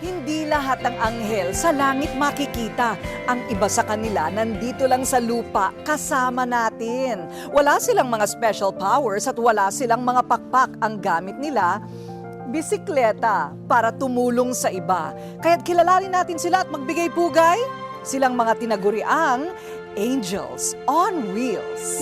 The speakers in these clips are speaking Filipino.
Hindi lahat ng anghel sa langit makikita. Ang iba sa kanila nandito lang sa lupa kasama natin. Wala silang mga special powers at wala silang mga pakpak. Ang gamit nila, bisikleta para tumulong sa iba. Kaya't kilalanin natin sila at magbigay pugay. Silang mga tinaguriang Angels on Wheels.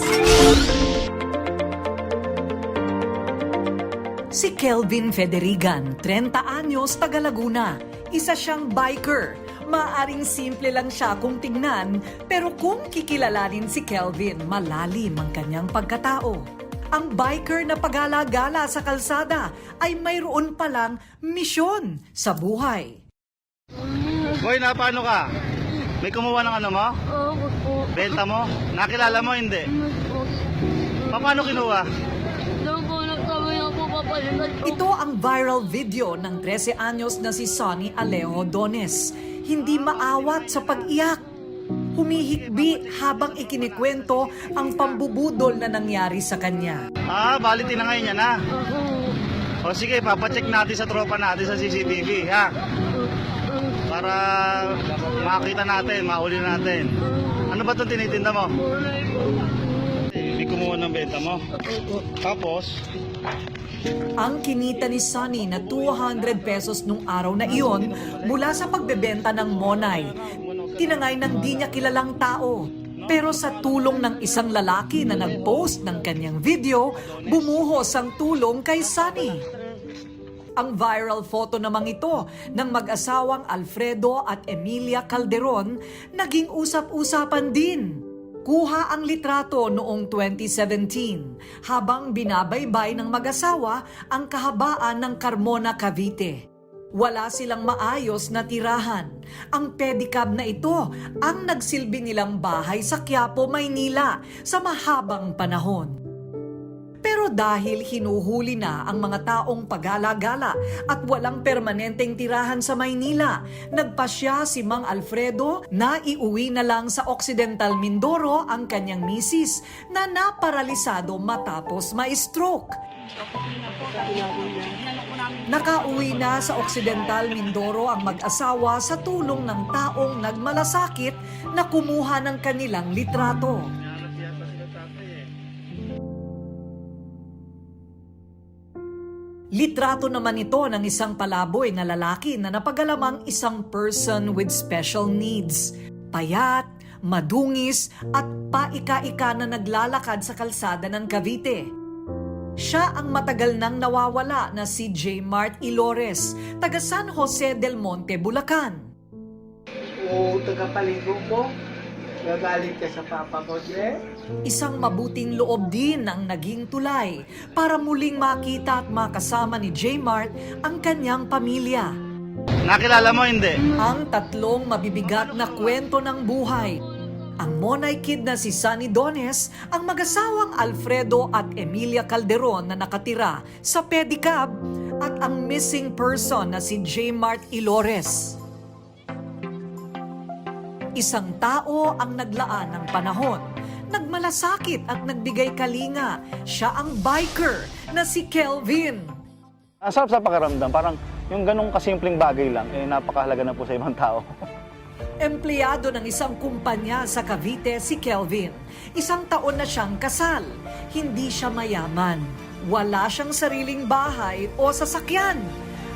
Si Kelvin Federigan, 30 anyos, taga Laguna. Isa siyang biker. Maaring simple lang siya kung tingnan, pero kung kikilalanin si Kelvin, malalim ang kanyang pagkatao. Ang biker na pagala-gala sa kalsada ay mayroon palang misyon sa buhay. Boy, na paano ka? May kumuha ng ano mo? Oo po. Benta mo? Nakilala mo? Hindi. Ano Paano kinuha? Doon po nagkami ako papalitan po. Ito ang viral video ng 13 anyos na si Sonny Alejo Dones. Hindi maawat sa pag-iyak. Humihikbi habang ikinikwento ang pambubudol na nangyari sa kanya. Ah, bali tinangay niya na. O sige, papacheck natin sa tropa natin sa CCTV, ha? Para makita natin, mahuli natin. Ano ba itong tinitinda mo? May kumuha ng benta mo. Tapos, Ang kinita ni Sonny na 200 pesos nung araw na iyon mula sa pagbebenta ng monay. Tinangay ng di niya kilalang tao. Pero sa tulong ng isang lalaki na nag-post ng kanyang video, bumuhos ang tulong kay Sonny. Ang viral photo namang ito ng mag-asawang Alfredo at Emilia Calderon naging usap-usapan din. Kuha ang litrato noong 2017 habang binabaybay ng mag-asawa ang kahabaan ng Carmona, Cavite. Wala silang maayos na tirahan. Ang pedicab na ito ang nagsilbi nilang bahay sa Quiapo, Maynila sa mahabang panahon. Dahil hinuhuli na ang mga taong pagala-gala at walang permanenteng tirahan sa Maynila, nagpasya si Mang Alfredo na iuwi na lang sa Occidental Mindoro ang kanyang misis na naparalisado matapos ma-stroke. Nakauwi na sa Occidental Mindoro ang mag-asawa sa tulong ng taong nagmalasakit na kumuha ng kanilang litrato. Litrato naman ito ng isang palaboy na lalaki na napagalamang isang person with special needs. Payat, madungis at paika-ika na naglalakad sa kalsada ng Cavite. Siya ang matagal nang nawawala na si J. Mart Ilores, taga San Jose del Monte, Bulacan. o tagapaligo ko, gagalit ka sa papa ko, Je. Isang mabuting loob din ang naging tulay para muling makita at makasama ni J. Mart ang kanyang pamilya. nakilala mo? Hindi. Ang tatlong mabibigat na kwento ng buhay. Ang Monay Kid na si Sunny Dones, ang mag-asawang Alfredo at Emilia Calderon na nakatira sa pedicab, at ang missing person na si J. Mart Ilores. Isang tao ang naglaan ng panahon. Nagmalasakit at nagbigay kalinga. Siya ang biker na si Kelvin. Ang sarap sa pakiramdam, parang yung ganong kasimpleng bagay lang, eh napakahalaga na po sa ibang tao. Empleyado ng isang kumpanya sa Cavite si Kelvin. Isang taon na siyang kasal. Hindi siya mayaman. Wala siyang sariling bahay o sasakyan.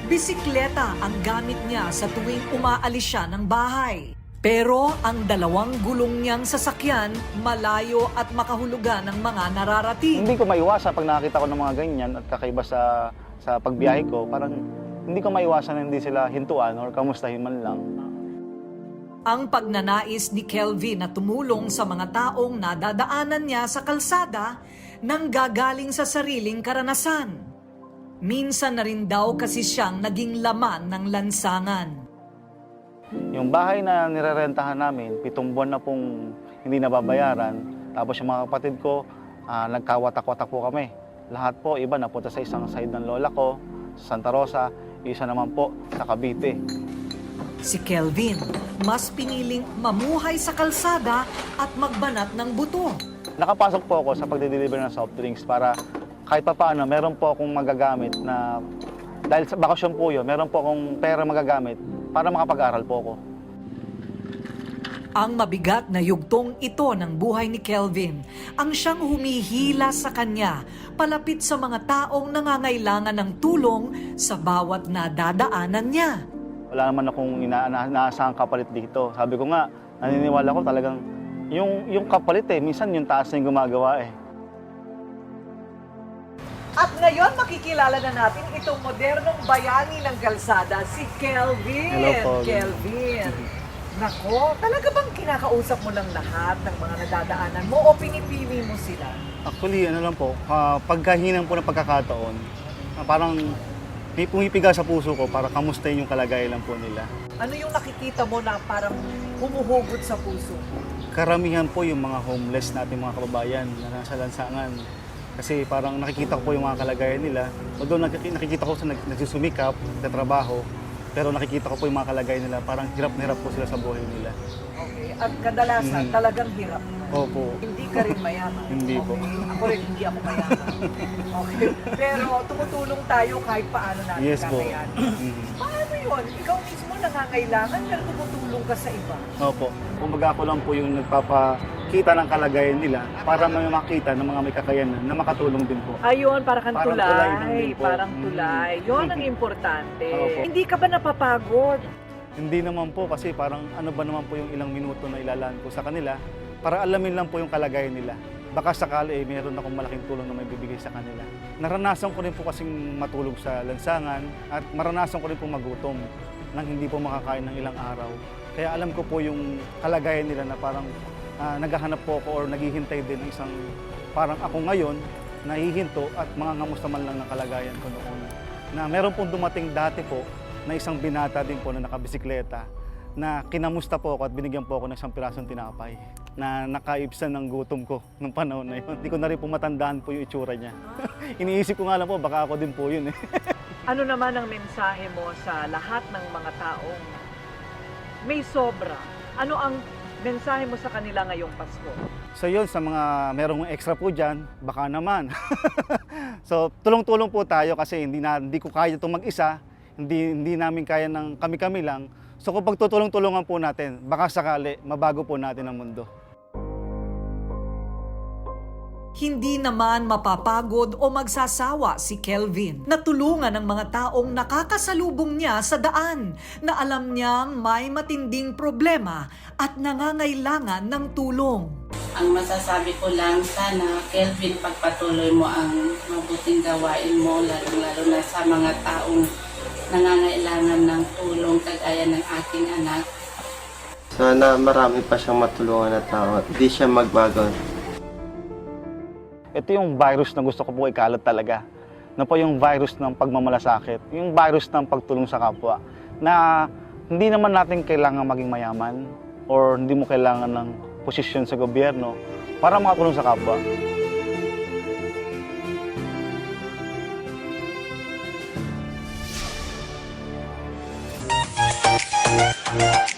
Bisikleta ang gamit niya sa tuwing umaalis siya ng bahay. Pero ang dalawang gulong niyang sasakyan, malayo at makahulugan ng mga nararating. hindi ko maiwasan pag nakakita ko ng mga ganyan at kakaiba sa, sa pagbiyahe ko, parang hindi ko maiwasan na hindi sila hintuan or kamustahin man lang. Ang pagnanais ni Kelvin na tumulong sa mga taong nadadaanan niya sa kalsada nang gagaling sa sariling karanasan. Minsan na rin daw kasi siyang naging laman ng lansangan. Yung bahay na nirerentahan namin, pitong buwan na pong hindi nababayaran. Tapos yung mga kapatid ko, ah, nagkawatak-watak po kami. Lahat po, iba napunta sa isang side ng lola ko, sa Santa Rosa, isa naman po sa Cavite. Si Kelvin, mas piniling mamuhay sa kalsada at magbanat ng buto. Nakapasok po ako sa pagde-deliver ng soft drinks para kahit pa paano, meron po akong magagamit na Dahil sa bakasyon po yun, meron po akong pera magagamit para makapag-aral po ako. Ang mabigat na yugtong ito ng buhay ni Kelvin ang siyang humihila sa kanya palapit sa mga taong nangangailangan ng tulong sa bawat nadadaanan niya. Wala naman akong ina inaasahang kapalit dito. Sabi ko nga, naniniwala ko talagang yung, yung kapalit eh, minsan yung taas na yung gumagawa eh. At ngayon makikilala na natin itong modernong bayani ng kalsada, si Kelvin. Hello po. Kelvin. Nako, talaga bang kinakausap mo lang lahat ng mga nadadaanan mo o pinipili mo sila? Actually, ano lang po, uh, pagkahinang po ng pagkakataon, ah, parang may pumipiga sa puso ko para kamustahin yung kalagayan lang po nila. Ano yung nakikita mo na parang humuhugot sa puso? Karamihan po yung mga homeless natin mga kababayan na nasa lansangan. Kasi parang nakikita ko po yung mga kalagayan nila. Although nakik- nakikita ko sa nag- nagsusumikap, nagtatrabaho, pero nakikita ko po yung mga kalagayan nila. Parang hirap na hirap po sila sa buhay nila. Okay. At kadalasan, Mm. talagang hirap. Opo. Hindi ka rin mayaman. Hindi po. Okay. Ako rin, hindi ako mayaman. Okay. Pero tumutulong tayo kahit paano natin Yes po. kakayanin. Mhm. Paano yun? Ikaw mismo nangangailangan pero tumutulong ka sa iba. Opo. Kumbaga ako lang po yung nagpapakita ng kalagayan nila para may makita ng mga may kakayanan na makatulong din po. Ayun, parang kang Parang tulay. tulay lang din po. Parang Mm. tulay. Yun ang importante. Opo. Hindi ka ba napapagod? Hindi naman po kasi parang ano ba naman po yung ilang minuto na ilalaan ko sa kanila para alamin lang po yung kalagayan nila. Baka sakali eh, meron akong malaking tulong na may bibigay sa kanila. Naranasan ko rin po kasing matulog sa lansangan at maranasan ko rin po magutom nang hindi po makakain ng ilang araw. Kaya alam ko po yung kalagayan nila na parang ah, naghahanap po ako or naghihintay din ng isang parang ako ngayon nahihinto at mga ngamusta man lang ng kalagayan ko noon. Na meron pong dumating dati po na isang binata din po na nakabisikleta na kinamusta po ako at binigyan po ako ng isang pirasong tinapay na nakaibsan ng gutom ko nung panahon na yun. Hindi ko na rin po matandaan po yung itsura niya. Iniisip ko nga lang po, baka ako din po yun eh. Ano naman ang mensahe mo sa lahat ng mga taong may sobra? Ano ang mensahe mo sa kanila ngayong Pasko? So yun, sa mga merong extra po dyan, baka naman. so tulong-tulong po tayo kasi hindi, na, hindi ko kaya itong mag-isa, hindi, hindi namin kaya ng kami-kami lang. So kung pagtutulong-tulungan po natin, baka sakali, mabago po natin ang mundo. Hindi naman mapapagod o magsasawa si Kelvin na tulungan ang mga taong nakakasalubong niya sa daan na alam niyang may matinding problema at nangangailangan ng tulong. Ang masasabi ko lang, sana, Kelvin, pagpatuloy mo ang mabuting gawain mo, lalo-lalo na sa mga taong nangangailangan ng tulong kagaya ng aking anak. Sana marami pa siyang matulungan na tao at di siya magbago ito yung virus na gusto ko po ikalat talaga. Na po yung virus ng pagmamalasakit, yung virus ng pagtulong sa kapwa na hindi naman natin kailangan maging mayaman or hindi mo kailangan ng posisyon sa gobyerno para makatulong sa kapwa. Yeah.